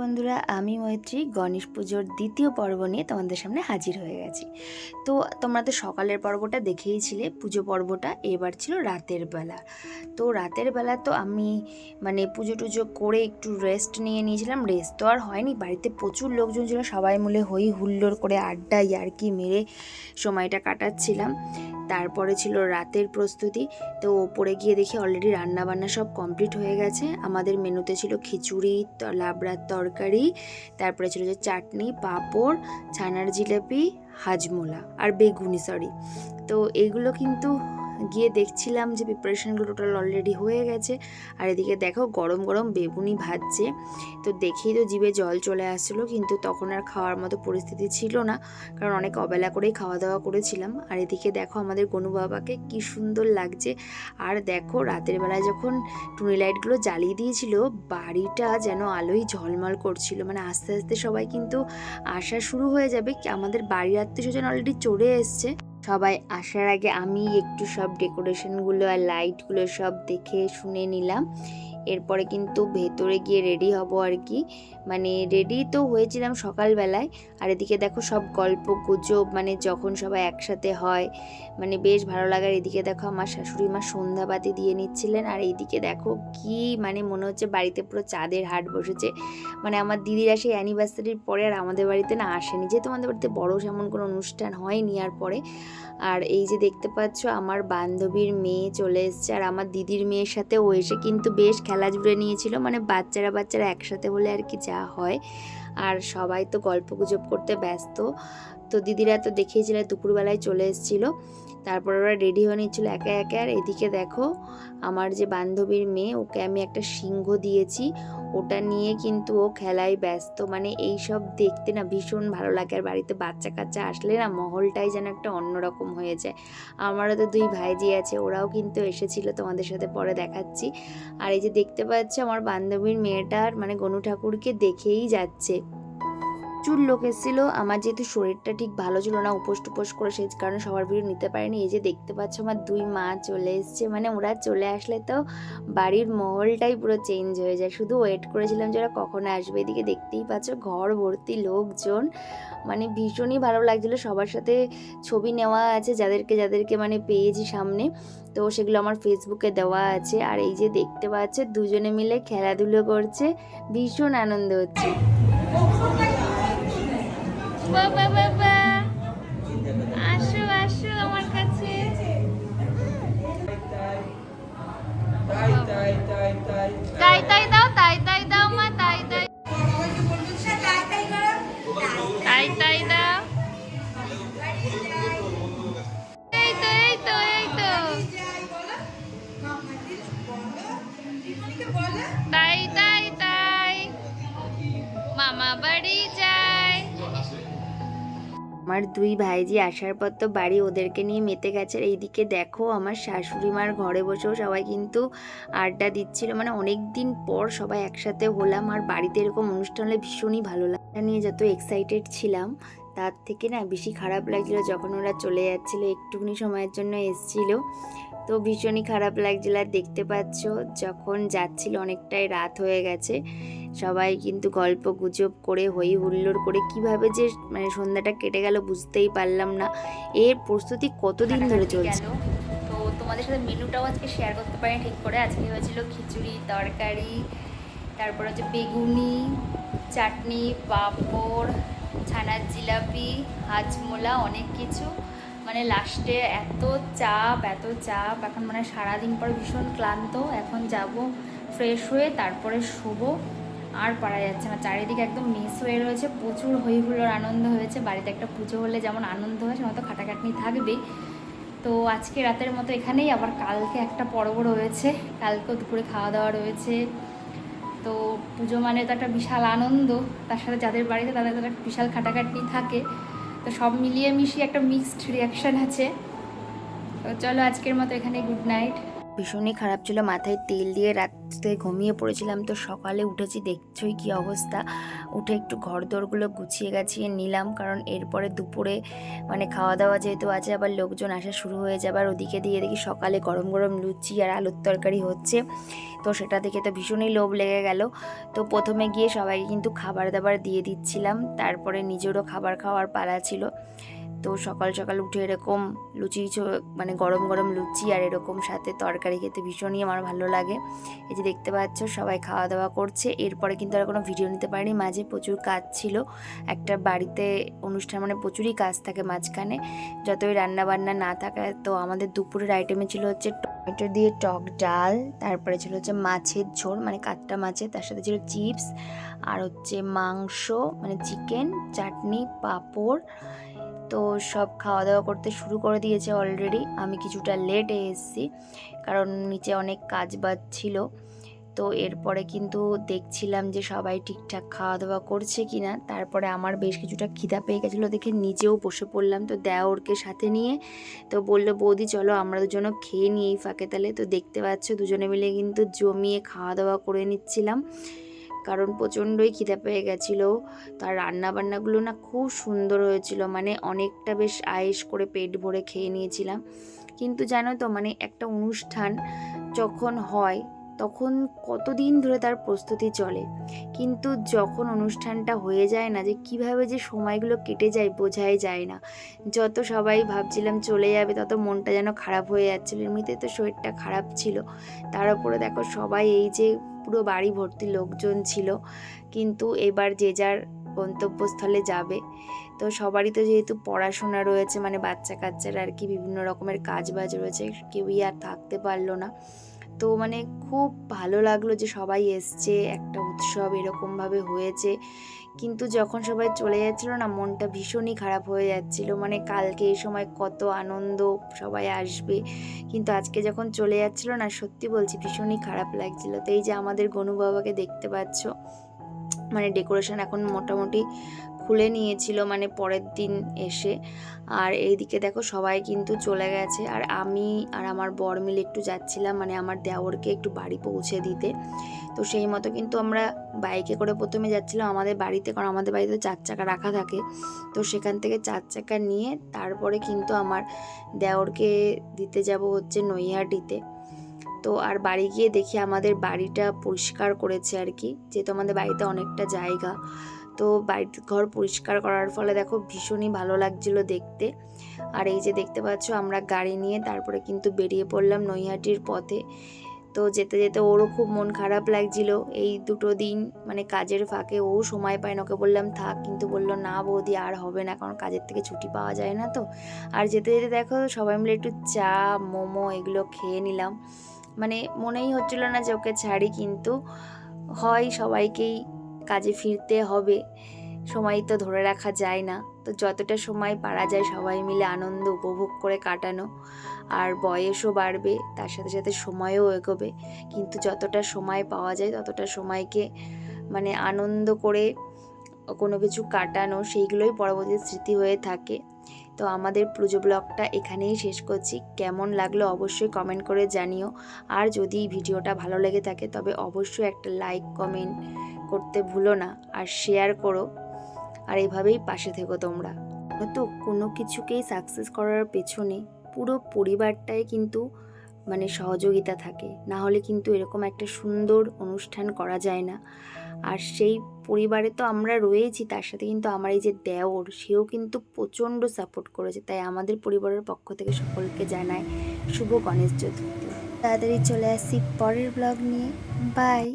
বন্ধুরা, আমি মৈত্রী। গণেশ পুজোর দ্বিতীয় পর্ব নিয়ে তোমাদের সামনে হাজির হয়ে গেছি। তো তোমরা তো সকালের পর্বটা দেখেইছিলে, পুজো পর্বটা এবার ছিল রাতের বেলা। তো রাতের বেলা তো আমি মানে পুজো টুজো করে একটু রেস্ট নিয়ে নিয়েছিলাম। রেস্ট তো আর হয়নি, বাড়িতে প্রচুর লোকজন ছিল, সবাই মিলে হই হুল্লোড় করে আড্ডা ইয়ার্কি মেরে সময়টা কাটাচ্ছিলাম। তারপরে ছিল রাতের প্রস্তুতি। তো ওপরে গিয়ে দেখি অলরেডি রান্না বান্না সব কমপ্লিট হয়ে গেছে। আমাদের মেনুতে ছিল খিচুড়ি লাবড়ার তরকারি, তারপরে ছিল যে চাটনি, পাঁপড়, ছানার জিলাপি, হাজমোলা, আর বেগুনি সরি তো এগুলো কিন্তু গিয়ে দেখছিলাম যে প্রিপারেশনগুলো টোটাল অলরেডি হয়ে গেছে। আর এদিকে দেখো গরম গরম বেগুনি ভাজছে। তো দেখেই তো জিভে জল চলে আসছিল, কিন্তু তখন আর খাওয়ার মতো পরিস্থিতি ছিল না, কারণ অনেক অবেলা করেই খাওয়া দাওয়া করেছিলাম। আর এদিকে দেখো আমাদের গনু বাবাকে কি সুন্দর লাগছে। আর দেখো রাতের বেলায় যখন টুনি লাইটগুলো জ্বালিয়ে দিয়েছিল, বাড়িটা যেন আলোয় ঝলমল করছিল। মানে আস্তে আস্তে সবাই কিন্তু আসা শুরু হয়ে যাবে, আমাদের বাড়ির আত্মীয় স্বজন অলরেডি চড়ে এসছে। সবাই আসার আগে আমি একটু সব ডেকোরেশনগুলো আর লাইটগুলো সব দেখে শুনে নিলাম। এরপরে কিন্তু ভেতরে গিয়ে রেডি হব আর কি। মানে রেডি তো হয়েছিলাম সকালবেলায়, আর এদিকে দেখো সব গল্প গুজব মানে যখন সবাই একসাথে হয় মানে বেশ ভালো লাগার। এদিকে দেখো আমার শাশুড়ি মা সন্ধ্যাবাতি দিয়ে নিচ্ছিলেন, আর এইদিকে দেখো কি মানে মনে হচ্ছে বাড়িতে পুরো চাঁদের হাট বসেছে। মানে আমার দিদিরা সেই অ্যানিভার্সারির পরে আর আমাদের বাড়িতে না আসেনি। যেহেতু আমাদের বাড়িতে বড় সেমন কোনো অনুষ্ঠান হয়নি আর পরে। আর এই যে দেখতে পাচ্ছ আমার বান্ধবীর মেয়ে চলে এসছে, আর আমার দিদির মেয়ের সাথে ও এসে কিন্তু বেশ খেলা জুড়ে নিয়েছিল। মানে বাচ্চারা বাচ্চারা একসাথে বলে আর কি যা হয়। আর সবাই তো গল্প গুজব করতে ব্যস্ত। তো দিদিরা তো দেখিয়েছিল, দুপুরবেলায় চলে এসেছিল। তারপর ওরা রেডি হয়ে নিচ্ছিল একে একে। আর এদিকে দেখো, আমার যে বান্ধবীর মেয়ে, ওকে আমি একটা সিংহ দিয়েছি। ওটা নিয়ে কিন্তু ও খেলায় ব্যস্ত। মানে এই সব দেখতে না ভীষণ ভালো লাগে। আর বাড়িতে বাচ্চা কাচ্চা আসলে না মহলটাই যেন একটা অন্যরকম হয়ে যায়। আমারও তো দুই ভাইজি আছে, ওরাও কিন্তু এসেছিল, তোমাদের সাথে পরে দেখাচ্ছি। আর এই যে দেখতে পাচ্ছ, আমার বান্ধবীর মেয়েটার মানে গনু ঠাকুরকে দেখেই যাচ্ছে। প্রচুর লোক এসেছিল। আমার যেহেতু শরীরটা ঠিক ভালো ছিল না, উপোস টুপোস করে সেই কারণে সবার ভিড় নিতে পারিনি। এই যে দেখতে পাচ্ছ আমার দুই মা চলে এসছে। মানে ওরা চলে আসলে তো বাড়ির মহলটাই পুরো চেঞ্জ হয়ে যায়। শুধু ওয়েট করেছিলাম যে ওরা কখন আসবে। এদিকে দেখতেই পাচ্ছ ঘর ভর্তি লোকজন। মানে ভীষণই ভালো লাগছিল। সবার সাথে ছবি নেওয়া আছে যাদেরকে যাদেরকে মানে পেয়েছি সামনে। তো সেগুলো আমার ফেসবুকে দেওয়া আছে। আর এই যে দেখতে পাচ্ছে দুজনে মিলে খেলাধুলো করছে। ভীষণ আনন্দ হচ্ছে। বাবা বাবা আসো আসো আমার কাছে। তাই তাই দাও তাই তাই আমার দুই ভাইজি আসার পর তো বাড়ি ওদেরকে নিয়ে মেতে গেছে। এইদিকে দেখো আমার শাশুড়ি মার ঘরে বসেও সবাই কিন্তু আড্ডা দিচ্ছিল। মানে অনেক দিন পর সবাই একসাথে হলাম আর বাড়িতে এরকম অনুষ্ঠান হলে ভীষণই ভালো লাগে নিয়ে যত এক্সাইটেড ছিলাম, তার থেকে না বেশি খারাপ লাগছিল যখন ওরা চলে যাচ্ছিল, একটুখানি সময়ের জন্য এসছিল। তো ভীষণই খারাপ লাগছিল। আর দেখতে পাচ্ছ, যখন যাচ্ছিল অনেকটাই রাত হয়ে গেছে। সবাই কিন্তু গল্প গুজব করে হই হুল্লোড় করে কীভাবে যে মানে সন্ধ্যাটা কেটে গেল বুঝতেই পারলাম না। এর প্রস্তুতি কতদিন ধরে চলছে? তো তোমাদের সাথে মেনুটাও আজকে শেয়ার করতে পারি ঠিক করে। আজকে হয়েছিল খিচুড়ি তরকারি তারপর হচ্ছে বেগুনি চাটনি পাঁপড় ছানার জিলাপি হাজমোলা অনেক কিছু। মানে লাস্টে এত চাপ এত চাপ। এখন মানে সারাদিন পর ভীষণ ক্লান্ত। এখন যাব ফ্রেশ হয়ে তারপরে শোবো। আর পারা যাচ্ছে না। চারিদিকে একদম মিস হয়ে রয়েছে, প্রচুর হই হুল্লোড় আনন্দ হয়েছে। বাড়িতে একটা পুজো হলে যেমন আনন্দ হয়, সেমন তো খাটাখাটনি থাকবেই। তো আজকে রাতের মতো এখানেই, আবার কালকে একটা পর্ব রয়েছে। কালকেও দুপুরে খাওয়া দাওয়া রয়েছে। তো পুজো মানে তো একটা বিশাল আনন্দ। তার সাথে যাদের বাড়িতে তাদের তো একটা বিশাল খাটাখাটনি থাকে। তো সব মিলিয়ে মিশিয়ে একটা মিক্সড রিয়াকশান আছে। তো চলো আজকের মতো এখানে গুড নাইট ভীষণই খারাপ ছিল, মাথায় তেল দিয়ে রাত্রে ঘুমিয়ে পড়েছিলাম তো সকালে উঠেছি, দেখছোই কি অবস্থা। উঠে একটু ঘর দোরগুলো গুছিয়ে গাছিয়ে নিলাম, কারণ এরপরে দুপুরে মানে খাওয়া দাওয়া যেহেতু আছে, আবার লোকজন আসা শুরু হয়ে যাবে, আর ওদিকে দিয়ে দেখি সকালে গরম গরম লুচি আর আলুর তরকারি হচ্ছে। তো সেটা দেখে তো ভীষণই লোভ লেগে গেল। তো প্রথমে গিয়ে সবাইকে কিন্তু খাবার দাবার দিয়ে দিচ্ছিলাম, তারপরে নিজেরও খাবার খাওয়ার পালা ছিল। তো সকাল সকাল উঠে এরকম লুচি মানে গরম গরম লুচি আর এরকম সাথে তরকারি খেতে ভীষণই আমার ভালো লাগে। এই যে দেখতে পাচ্ছ, সবাই খাওয়া দাওয়া করছে। এরপরে কিন্তু আর কোনো ভিডিও নিতে পারিনি। মাঝে প্রচুর কাজ ছিল। একটা বাড়িতে অনুষ্ঠান মানে প্রচুরই কাজ থাকে মাঝখানে। যতই রান্না বান্না না থাকে, তো আমাদের দুপুরের আইটেমে ছিল হচ্ছে টমেটো দিয়ে টক ডাল, তারপরে ছিল হচ্ছে মাছের ঝোল মানে কাতটা মাছের, তার সাথে ছিল চিপস, আর হচ্ছে মাংস মানে চিকেন, চাটনি, পাঁপড় তো সব খাওয়া দাওয়া করতে শুরু করে দিয়েছে অলরেডি আমি কিছুটা লেটে এসেছি, কারণ নিচে অনেক কাজ বাজ ছিল। তো এরপরে কিন্তু দেখছিলাম যে সবাই ঠিকঠাক খাওয়া দাওয়া করছে কি না তারপরে আমার বেশ কিছুটা খিদা পেয়ে গেছিল দেখে নিজেও বসে পড়লাম। তো দেওরকে সাথে নিয়ে তো বলল, বৌদি, চলো আমরা দুজনও খেয়ে নিই এই ফাঁকে তালে তো দেখতে পাচ্ছ, দুজনে মিলে কিন্তু জমিয়ে খাওয়া দাওয়া করে নিচ্ছিলাম। কারণ প্রচণ্ডই খিদে পেয়ে গেছিল। তার রান্না বান্নাগুলো না খুব সুন্দর হয়েছিল মানে অনেকটা বেশ আয়েস করে পেট ভরে খেয়ে নিয়েছিলাম। কিন্তু জানো তো মানে একটা অনুষ্ঠান যখন হয়, তখন কতদিন ধরে তার প্রস্তুতি চলে? কিন্তু যখন অনুষ্ঠানটা হয়ে যায় না যে কীভাবে যে সময়গুলো কেটে যায় বোঝাই যায় না। যত সবাই ভাবছিলাম চলে যাবে, তত মনটা যেন খারাপ হয়ে যাচ্ছিল এমনিতে তো শরীরটা খারাপ ছিল। তার উপরে দেখো সবাই এই যে পুরো বাড়ি ভর্তি লোকজন ছিল। কিন্তু এবার যে যার গন্তব্যস্থলে যাবে। তো সবারই তো যেহেতু পড়াশোনা রয়েছে মানে বাচ্চা কাচ্চারা আর কি বিভিন্ন রকমের কাজ বাজ রয়েছে, কেউই আর থাকতে পারল না। তো মানে খুব ভালো লাগল যে সবাই এসছে, একটা উৎসব এরকমভাবে হয়েছে। কিন্তু যখন সবাই চলে যাচ্ছিল না, মনটা ভীষণই খারাপ হয়ে যাচ্ছিল। মানে কালকে এই সময় কত আনন্দ সবাই আসবে। কিন্তু আজকে যখন চলে যাচ্ছিল না, সত্যি বলছি ভীষণই খারাপ লাগছিল। তো এই যে আমাদের গনু বাবাকে দেখতে পাচ্ছ মানে ডেকোরেশন এখন মোটামুটি খুলে নিয়েছিল মানে পরের দিন এসে। আর এইদিকে দেখো সবাই কিন্তু চলে গেছে। আর আমি আর আমার বর মিলে একটু যাচ্ছিলাম মানে আমার দেওরকে একটু বাড়ি পৌঁছে দিতে। তো সেই মতো কিন্তু আমরা বাইকে করে প্রথমে যাচ্ছিলাম আমাদের বাড়িতে, কারণ আমাদের বাড়িতে চার চাকা রাখা থাকে। তো সেখান থেকে চার চাকা নিয়ে তারপরে কিন্তু আমার দেওরকে দিতে যাব হচ্ছে নৈহাটিতে। তো আর বাড়ি গিয়ে দেখি আমাদের বাড়িটা পরিষ্কার করেছে আর কি, যেহেতু আমাদের বাড়িতে অনেকটা জায়গা। তো বাড়ির ঘর পরিষ্কার করার ফলে দেখো ভীষণই ভালো লাগছিল দেখতে। আর এই যে দেখতে পাচ্ছ আমরা গাড়ি নিয়ে তারপরে কিন্তু বেরিয়ে পড়লাম নৈহাটির পথে। তো যেতে যেতে ওরও খুব মন খারাপ লাগছিল। এই দুটো দিন মানে কাজের ফাঁকে ও সময় পায় না, ওকে বললাম, থাক। কিন্তু বলল, না বৌদি, আর হবে না, কারণ কাজের থেকে ছুটি পাওয়া যায় না তো। আর যেতে যেতে দেখো সবাই মিলে একটু চা, মোমো এগুলো খেয়ে নিলাম। মানে মনেই হচ্ছিল না যে ওকে ছাড়ি, কিন্তু হয় সবাইকেই কাজে ফিরতে হবে। সময় তো ধরে রাখা যায় না। তো যতটা সময় পারা যায় সবাই মিলে আনন্দ উপভোগ করে কাটানো। আর বয়সও বাড়বে, তার সাথে সাথে সময়ও এগোবে। কিন্তু যতটা সময় পাওয়া যায়, ততটা সময়কে মানে আনন্দ করে কোনো কিছু কাটানো, সেইগুলোই পরবর্তী স্মৃতি হয়ে থাকে। তো আমাদের পুজো ব্লগটা এখানেই শেষ করছি। কেমন লাগল অবশ্যই কমেন্ট করে জানিও। আর যদি ভিডিওটা ভালো লেগে থাকে, তবে অবশ্যই একটা লাইক কমেন্ট করতে ভুলো না আর শেয়ার করো। আর এভাবেই পাশে থেকো তোমরা। তো কোনো কিছুকেই সাকসেস করার পেছনে পুরো পরিবারটাই কিন্তু মানে সহযোগিতা থাকে। না হলে কিন্তু এরকম একটা সুন্দর অনুষ্ঠান করা যায় না। আর সেই পরিবারে তো আমরা রয়েছি, তার সাথে কিন্তু আমার এই যে দেওর, সেও কিন্তু প্রচণ্ড সাপোর্ট করেছে। তাই আমাদের পরিবারের পক্ষ থেকে সকলকে জানায় শুভ গণেশ চতুর্থী। তাড়াতাড়ি চলে আসছি পরের ব্লগ নিয়ে। বাই